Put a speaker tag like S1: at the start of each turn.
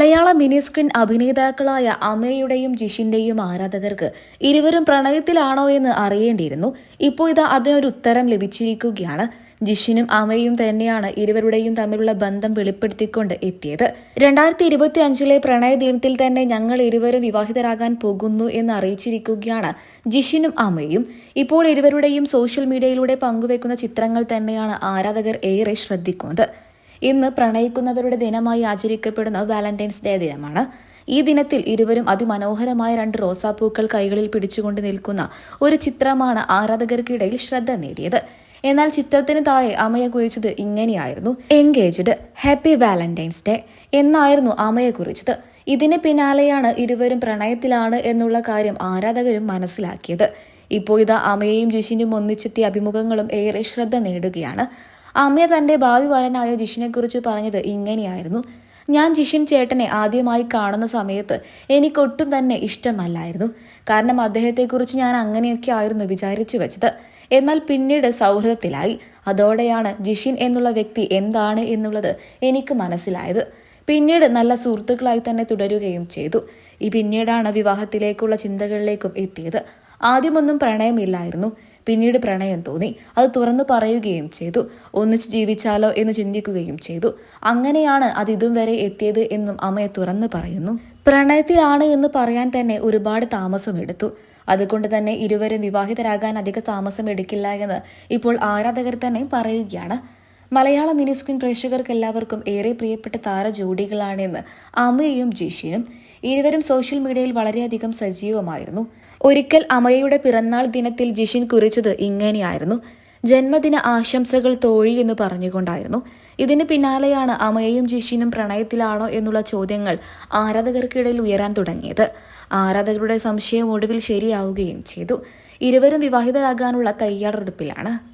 S1: മലയാള mini screen അഭിനേതാക്കളായ അമയുടെയും ജിഷിന്റെയും ആരാധകർക്ക് ഇരുവരും പ്രണയത്തിലാണോ എന്ന് അറിയേണ്ടിയിരുന്നു. ഇപ്പോൾ ഇത് അതിനൊരു ഉത്തരം ലഭിച്ചിരിക്കുകയാണ്. ജിഷിനും അമയും തന്നെയാണ് ഇരുവരുടെയും തമ്മിലുള്ള ബന്ധം വെളിപ്പെടുത്തിക്കൊണ്ട് എത്തിയത്. രണ്ടായിരത്തി ഇരുപത്തി അഞ്ചിലെ പ്രണയ ദിനത്തിൽ തന്നെ ഞങ്ങൾ ഇരുവരും വിവാഹിതരാകാൻ പോകുന്നു എന്ന് അറിയിച്ചിരിക്കുകയാണ് ജിഷിനും അമയും ഇപ്പോൾ ഇരുവരുടെയും സോഷ്യൽ മീഡിയയിലൂടെ പങ്കുവെക്കുന്ന ചിത്രങ്ങൾ തന്നെയാണ് ആരാധകർ ഏറെ ശ്രദ്ധിക്കുന്നത്. ഇന്ന് പ്രണയിക്കുന്നവരുടെ ദിനമായി ആചരിക്കപ്പെടുന്ന വാലന്റൈൻസ് ഡേ ദിനമാണ്. ഈ ദിനത്തിൽ ഇരുവരും അതിമനോഹരമായ രണ്ട് റോസാപ്പൂക്കൾ കൈകളിൽ പിടിച്ചുകൊണ്ട് നിൽക്കുന്ന ഒരു ചിത്രമാണ് ആരാധകർക്കിടയിൽ ശ്രദ്ധ നേടിയത്. എന്നാൽ ചിത്രത്തിന് താഴെ അമയ കുറിച്ചത് ഇങ്ങനെയായിരുന്നു. എൻഗേജ്ഡ് ഹാപ്പി വാലന്റൈൻസ് ഡേ എന്നായിരുന്നു അമയ കുറിച്ചത്. ഇതിന് പിന്നാലെയാണ് ഇരുവരും പ്രണയത്തിലാണ് എന്നുള്ള കാര്യം ആരാധകരും മനസ്സിലാക്കിയത്. ഇപ്പോൾ ഇതാ അമയെയും ജിഷിനും ഒന്നിച്ചെത്തിയ അഭിമുഖങ്ങളും ഏറെ ശ്രദ്ധ നേടുകയാണ്. അമ്മ തന്റെ ഭാവി വരനായ ജിഷിനെക്കുറിച്ച് പറഞ്ഞത് ഇങ്ങനെയായിരുന്നു. ഞാൻ ജിഷിൻ ചേട്ടനെ ആദ്യമായി കാണുന്ന സമയത്ത് എനിക്കൊട്ടും തന്നെ ഇഷ്ടമല്ലായിരുന്നു. കാരണം അദ്ദേഹത്തെക്കുറിച്ച് ഞാൻ അങ്ങനെയൊക്കെ ആയിരുന്നു വിചാരിച്ചു വെച്ചത്. എന്നാൽ പിന്നീട് സൗഹൃദത്തിലായി. അതോടെയാണ് ജിഷിൻ എന്നുള്ള വ്യക്തി എന്താണ് എന്നുള്ളത് എനിക്ക് മനസ്സിലായത്. പിന്നീട് നല്ല സുഹൃത്തുക്കളായി തന്നെ തുടരുകയും ചെയ്തു. ഈ പിന്നീടാണ് വിവാഹത്തിലേക്കുള്ള ചിന്തകളിലേക്കും എത്തിയത്. ആദ്യമൊന്നും പ്രണയമില്ലായിരുന്നു. പിന്നീട് പ്രണയം തോന്നി. അത് തുറന്നു പറയുകയും ചെയ്തു. ഒന്നിച്ച് ജീവിച്ചാലോ എന്ന് ചിന്തിക്കുകയും ചെയ്തു. അങ്ങനെയാണ് അത് ഇതും വരെ എത്തിയത് എന്നും അമ്മയെ തുറന്നു പറയുന്നു. പ്രണയത്തിലാണ് എന്ന് പറയാൻ തന്നെ ഒരുപാട് താമസമെടുത്തു അതുകൊണ്ട് തന്നെ ഇരുവരും വിവാഹിതരാകാൻ അധിക താമസം എടുക്കില്ല എന്ന് ഇപ്പോൾ ആരാധകർ തന്നെ പറയുകയാണ്. മലയാള മിനി സ്ക്രീൻ പ്രേക്ഷകർക്ക് എല്ലാവർക്കും ഏറെ പ്രിയപ്പെട്ട താര ജോഡികളാണെന്ന് അമയയും ജിഷിനും ഇരുവരും സോഷ്യൽ മീഡിയയിൽ വളരെയധികം സജീവമായിരുന്നു. ഒരിക്കൽ അമയയുടെ പിറന്നാൾ ദിനത്തിൽ ജിഷിൻ കുറിച്ചത് ഇങ്ങനെയായിരുന്നു. ജന്മദിന ആശംസകൾ തോഴി എന്ന് പറഞ്ഞുകൊണ്ടായിരുന്നു. ഇതിന് പിന്നാലെയാണ് അമയയും ജിഷിനും പ്രണയത്തിലാണോ എന്നുള്ള ചോദ്യങ്ങൾ ആരാധകർക്കിടയിൽ ഉയരാൻ തുടങ്ങിയത്. ആരാധകരുടെ സംശയം ഒടുവിൽ ശരിയാവുകയും ചെയ്തു. ഇരുവരും വിവാഹിതരാകാനുള്ള തയ്യാറെടുപ്പിലാണ്.